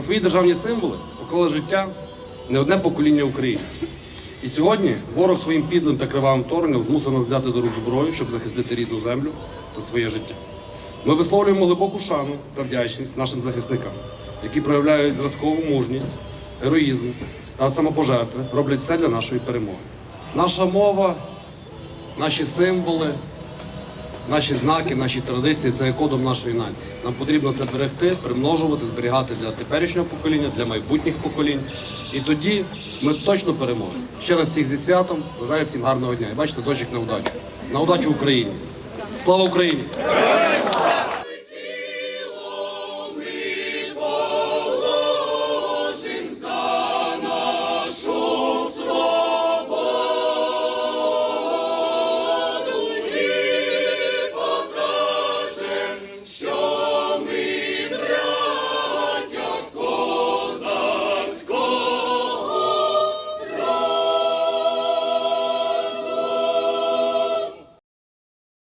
свої державні символи поклали життя не одне покоління українців. І сьогодні ворог своїм підлим та кривавим вторгненням змусив нас взяти до рук зброю, щоб захистити рідну землю та своє життя. Ми висловлюємо глибоку шану та вдячність нашим захисникам, які проявляють зразкову мужність, героїзм та самопожертви, роблять все для нашої перемоги. Наша мова, наші символи, наші знаки, наші традиції це кодом нашої нації. Нам потрібно це берегти, примножувати, зберігати для теперішнього покоління, для майбутніх поколінь. І тоді ми точно переможемо. Ще раз всіх зі святом. Бажаю всім гарного дня. І бачите, дощик на удачу. На удачу Україні. Слава Україні!